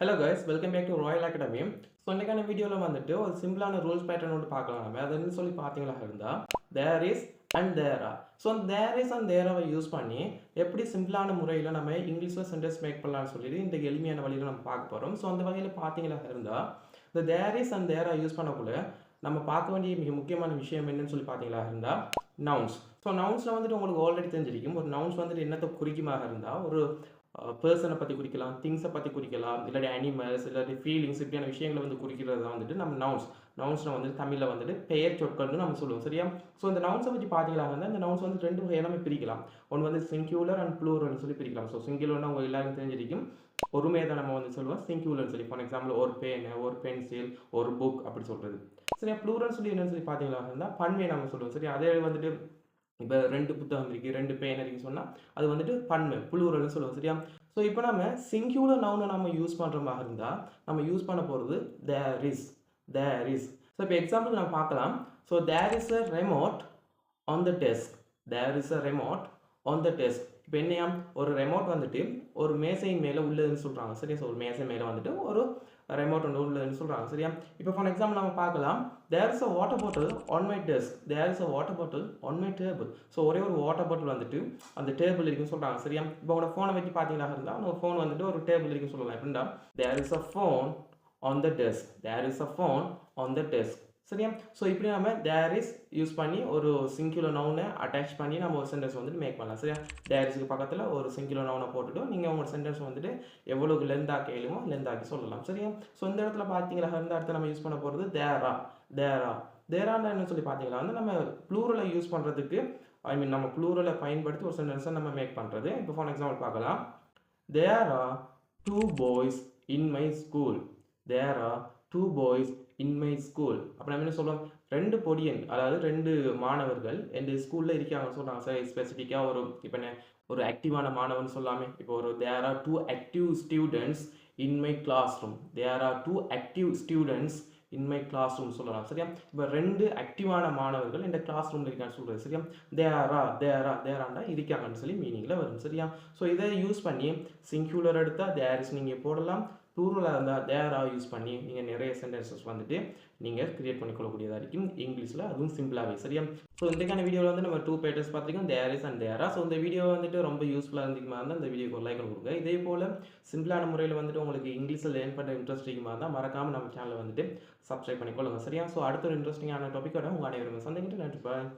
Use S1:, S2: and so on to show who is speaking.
S1: Hello guys welcome back to Royal Academy so இன்றைக்கான வீடியோவில் வந்துட்டு ஒரு சிம்பிளான ரூல்ஸ் பேட்டர்ன் ஒன்று பார்க்கலாம் நம்ம. அது என்ன சொல்லி பார்த்தீங்களா இருந்தால் there is and there are so there is and தேராவை use பண்ணி எப்படி சிம்பிளான முறையில் நம்ம இங்கிலீஷில் சென்டென்ஸ் மேக் பண்ணலாம்னு சொல்லிட்டு இந்த எளிமையான வழியில் நம்ம பார்க்க போகிறோம் ஸோ அந்த வகையில் பார்த்தீங்களா இருந்தால் இந்த there is and there are பண்ணக்குள்ள நம்ம பார்க்க வேண்டிய மிக முக்கியமான விஷயம் என்னன்னு சொல்லி பார்த்தீங்களா இருந்தால் நவுன்ஸ் ஸோ நவுன்ஸில் வந்துட்டு உங்களுக்கு ஆல்ரெடி தெரிஞ்சிருக்கும். ஒரு நவுன்ஸ் வந்துட்டு என்னத்தை குறிக்குமாக இருந்தால் ஒரு பர்சனை பற்றி குறிக்கலாம் திங்ஸை பற்றி குறிக்கலாம் இல்லாட்டி அனிமல்ஸ் இல்லாட்டி ஃபீலிங்ஸ் இப்படியான விஷயங்களை வந்து குறிக்கிறது தான் வந்துட்டு நம்ம நவுன்ஸ் நவுன்ஸில் வந்துட்டு தமிழில் வந்துட்டு பெயர் சொற்கள்னு நம்ம சொல்லுவோம் சரியா? ஸோ இந்த நவுன்ஸை பற்றி பார்த்தீங்களா வந்து அந்த நவுன்ஸ் வந்து ரெண்டு வகையாக நம்ம பிரிக்கலாம். ஒன்று வந்து சிங்கியூலர் அண்ட் ப்ளூரல்னு சொல்லி பிரிக்கலாம். ஸோ சிங்குலர்னு அவங்க எல்லாருக்கும் தெரிஞ்சிருக்கும். ஒருமையை தான் நம்ம வந்து சொல்லுவோம் சிங்கியூலர்னு சொல்லி. ஃபார் எக்ஸாம்பிள் ஒரு பேனு ஒரு பென்சில் ஒரு புக் அப்படி சொல்கிறது சரியா? ப்ளூரல் சொல்லி என்னன்னு சொல்லி பார்த்தீங்களா இருந்தால் பன்மையை நம்ம சொல்லுவோம் சரி அதே வந்துட்டு இப்போ ரெண்டு புத்தகம் இருக்குது ரெண்டு பேன் இருக்குன்னு சொன்னால் அது வந்துட்டு பன்மை புழுவுரல்னு சொல்லுவோம் சரியா? ஸோ இப்போ நம்ம சிங்கியூலர் நவுனை நம்ம யூஸ் பண்ணுற மாதிரி இருந்தால் நம்ம யூஸ் பண்ண போகிறது there is there is so இப்போ எக்ஸாம்பிள் நம்ம பார்க்கலாம். So there is a remote on the desk there is a remote on the desk இப்போ என்னையா ஒரு ரெமோட் வந்துட்டு ஒரு மேசையின் மேலே உள்ளதுன்னு சொல்கிறாங்க சரியா? ஸோ ஒரு மேசை மேலே வந்துட்டு ஒரு ரெமோட் ஒன்று உள்ளதுன்னு சொல்கிறாங்க சரியா? இப்போ ஃபார் எக்ஸாம்பிள் நம்ம பார்க்கலாம். There is a water bottle on my desk there is a water bottle on my table so ஒரே ஒரு வாட்டர் பாட்டில் வந்துட்டு அந்த டேபிள் இருக்குன்னு சொல்கிறாங்க சரியா? இப்போ உங்களோட ஃபோனை வச்சு பார்த்தீங்கன்னா இருந்தால் உங்கள் ஃபோன் வந்துட்டு ஒரு டேபிள் இருக்குன்னு சொல்லலாம். எப்படின்னா there is a phone on the desk there is a phone on the desk சரியா ஸோ இப்படி நம்ம தேர் இஸ் யூஸ் பண்ணி ஒரு சிங்குலர் நவுனை அட்டாச் பண்ணி நம்ம ஒரு சென்டென்ஸ் வந்துட்டு மேக் பண்ணலாம். சரியா? தேரிஸுக்கு பக்கத்தில் ஒரு சிங்குலர் நவுனை போட்டுட்டு நீங்கள் உங்கள் சென்டென்ஸ் வந்துட்டு எவ்வளோக்கு லென்த்தாக்கி எழுமோ லென்த்தாக்கி சொல்லலாம். சரியா? ஸோ இந்த இடத்துல பார்த்தீங்களா இந்த இடத்துல நம்ம யூஸ் பண்ண போகிறது தேரா தேரா தேராண்டா என்ன சொல்லி பார்த்தீங்களா வந்து நம்ம ப்ளூரலை யூஸ் பண்ணுறதுக்கு ஐ மீன் நம்ம ப்ளூரலை பயன்படுத்தி ஒரு சென்டென்ஸை நம்ம மேக் பண்ணுறது இப்போ ஃபார் எக்ஸாம்பிள் பார்க்கலாம். There are two boys in my school there are two boys in my school அப்போ நம்ம என்ன சொல்லுவோம் ரெண்டு பொடியன் அதாவது ரெண்டு மாணவர்கள் எந்த ஸ்கூலில் இருக்காங்க சொல்கிறாங்க சார் ஸ்பெசிஃபிக்காக ஒரு இப்போ என்ன ஒரு ஆக்டிவான மாணவன் சொல்லாமே. இப்போ ஒரு there are two active students in my classroom there are two active students in my classroom சொல்லலாம் சரியா? இப்போ ரெண்டு ஆக்டிவான மாணவர்கள் இந்த கிளாஸ் ரூமில் இருக்கான்னு சொல்கிறது சரியா? தேரா தேரா தேராண்டா இருக்காங்கன்னு சொல்லி மீனிங்கில் வரும் சரியா? ஸோ இதை யூஸ் பண்ணி சிங்குலர் எடுத்தால் தேரிஸ் நீங்கள் போடலாம். ப்ளூரலாக இருந்தால் தேரா யூஸ் பண்ணி நீங்கள் நிறைய சென்டென்சஸ் வந்துட்டு நீங்கள் கிரியேட் பண்ணிக்கொள்ளக்கூடியதாக இருக்கும் இங்கிலீஷில். அதுவும் சிம்பிளாகவே சரியா? ஸோ இன்றைக்கான வீடியோவில் வந்து நம்ம டூ பேட்டர்ஸ் பார்த்துருக்கோம். There is and there are இந்த வீடியோ வந்துட்டு ரொம்ப யூஸ்ஃபுல்லாக இருந்துக்குமா இருந்தால் இந்த வீடியோக்கு ஒரு லைக் கொடுங்க. இதே போல் சிம்பிளான முறையில் வந்துட்டு உங்களுக்கு இங்கிலீஷில் லேர்ன் பண்ண இன்ட்ரெஸ்டிங்காக இருந்தால் மறக்காமல் நம்ம சேனலை வந்துட்டு சப்ஸ்கிரைப் பண்ணிக்கொள்ளுங்க. சரியா? ஸோ அடுத்த ஒரு இன்ட்ரெஸ்டிங்கான டாப்பிக்கோட உங்கள் அனைவரும் சந்திக்கிட்டு நன்றி. பாய்